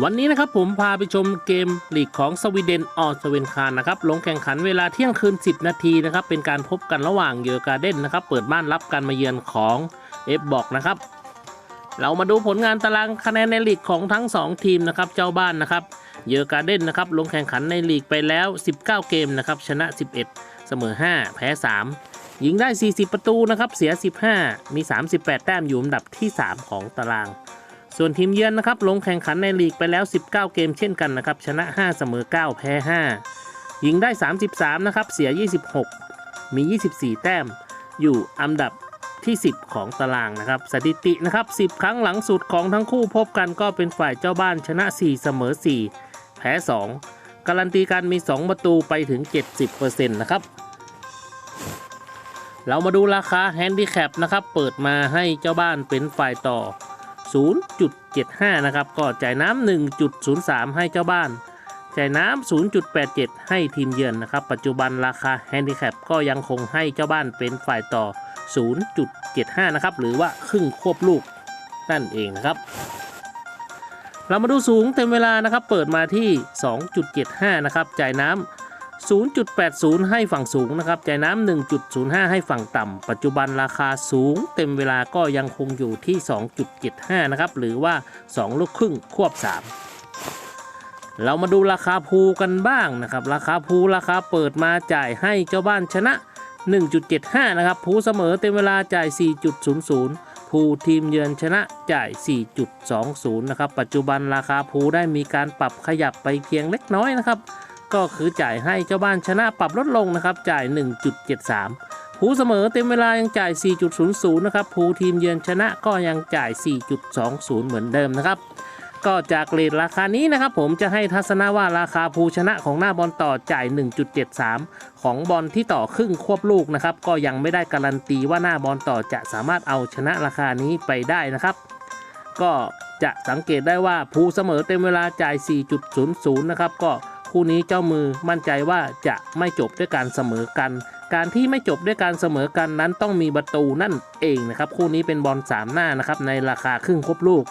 วันนี้นะครับผมพาไปชมเกมลีกของสวีเดนออสเวนคานนะครับลงแข่งขันเวลาเที่ยงคืน 10 นาทีนะครับเป็นการพบกันระหว่างเยอร์การ์เดนนะครับเปิดบ้านรับการมาเยือนของเอฟบอกนะครับเรามาดูผลงานตารางคะแนนในลีกของทั้ง 2 ทีมนะครับเจ้าบ้านนะครับเยอร์การ์เดนนะครับลงแข่งขันในลีกไปแล้ว 19 เกมนะครับชนะ 11 เสมอ 5 แพ้ 3 ยิงได้ 40 ประตูนะครับเสีย 15 มี 38 แต้มอยู่อันดับที่ 3 ของตาราง ส่วนทีมเยือนนะครับลงแข่งขันในลีกไปแล้ว 19 เกมเช่นกันนะครับ ชนะ 5 เสมอ 9 แพ้ 5 ยิงได้ 33 นะครับ เสีย 26 มี 24 แต้ม อยู่อันดับที่ 10 ของตารางนะครับ สถิตินะครับ 10 ครั้งหลังสุดของทั้งคู่พบกันก็เป็นฝ่ายเจ้าบ้านชนะ 4 เสมอ 4 แพ้ 2 การันตีการมี 2 ประตูไปถึง 70%นะครับเรามาดูราคาแฮนดิแคปนะครับ เปิดมาให้เจ้าบ้านเป็นฝ่ายต่อ 0.75 นะครับ ก็จ่ายน้ำ1.03 ให้เจ้าบ้าน จ่ายน้ำ0.87 ให้ทีมเยือนนะครับ ปัจจุบันราคาแฮนดิแคปก็ยังคงให้เจ้าบ้านเป็นฝ่ายต่อ 0.75 นะครับ หรือว่าครึ่งควบลูกนั่นเองนะครับ เรามาดูสูงเต็มเวลานะครับ เปิดมาที่ 2.75 นะครับ จ่ายน้ำ 0.80 ให้ฝั่งสูงนะครับจ่ายน้ำ1.05 ให้ฝั่งต่ำ ปัจจุบันราคาสูง เต็มเวลาก็ยังคงอยู่ที่ 2.75 นะครับ หรือว่า 2 ลูกครึ่งควบ 3เรามาดูราคาภูกันบ้างนะครับ ราคาภูราคาเปิดมาจ่ายให้เจ้าบ้านชนะ 1.75 นะครับภูเสมอเต็มเวลาจ่าย 4.00 ภูทีมเยือนชนะจ่าย 4.20 นะครับ ปัจจุบันราคาภูได้มีการปรับขยับไปเพียงเล็กน้อยนะครับ ก็คือจ่ายให้เจ้าบ้านชนะปรับลดลงนะครับจ่าย 1.73ภูเสมอเต็มเวลายังจ่าย 4.00 นะครับภูทีมเยือนชนะก็ยังจ่าย 4.20 เหมือนเดิมนะครับก็จากเรทราคานี้นะครับผมจะให้ทัศนะว่าราคาภูชนะของหน้าบอลต่อจ่าย 1.73 ของบอลที่ต่อครึ่งควบลูกนะครับก็ยังไม่ได้การันตีว่าหน้าบอลต่อจะสามารถเอาชนะราคานี้ไปได้นะครับ ก็จะสังเกตได้ว่าภูเสมอเต็มเวลาจ่าย 4.00 นะครับก็ คู่นี้เจ้ามือมั่นใจว่าจะไม่จบด้วยการเสมอกัน การที่ไม่จบด้วยการเสมอกันนั้นต้องมีประตูนั่นเองนะครับคู่นี้เป็นบอลสามหน้านะครับในราคาครึ่งครบลูก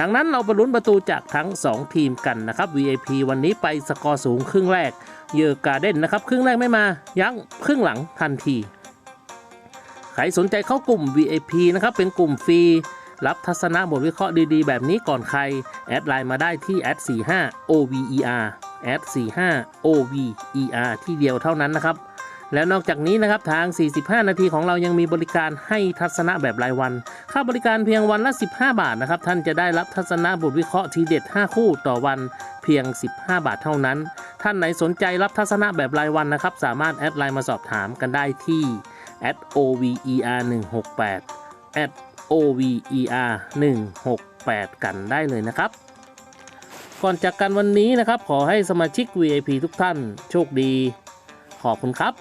ดังนั้นเราไปลุ้นประตูจากทั้ง 2 ทีมกันนะครับ VIP วันนี้ไปสกอร์สูงครึ่งแรก เยอร์การ์เด้นนะครับครึ่งแรกไม่มา ยั้งครึ่งหลังทันที ใครสนใจเข้ากลุ่ม VIP นะครับเป็นกลุ่มฟรี รับทัศนะบทวิเคราะห์ดีๆ แบบนี้ก่อนใคร แอดไลน์มาได้ที่แอด45 OVER แอด45 OVER ที่เดียวเท่านั้นนะครับ แล้วนอกจากนี้นะครับทาง 45 นาทีของเรายังมีบริการให้ทัศนะแบบรายวัน ค่าบริการเพียงวันละ 15 บาทนะครับ ท่านจะได้รับทัศนะบทวิเคราะห์ทีเด็ด 5 คู่ต่อวันเพียง 15 บาทเท่านั้น ท่านไหนสนใจรับทัศนะแบบรายวันนะครับ สามารถแอดไลน์มาสอบถามกันได้ที่ @over 168 @over 168 กันได้เลยนะครับ ก่อนจากกันวันนี้นะครับ ขอให้สมาชิก VIP ทุกท่านโชคดี ขอบคุณครับ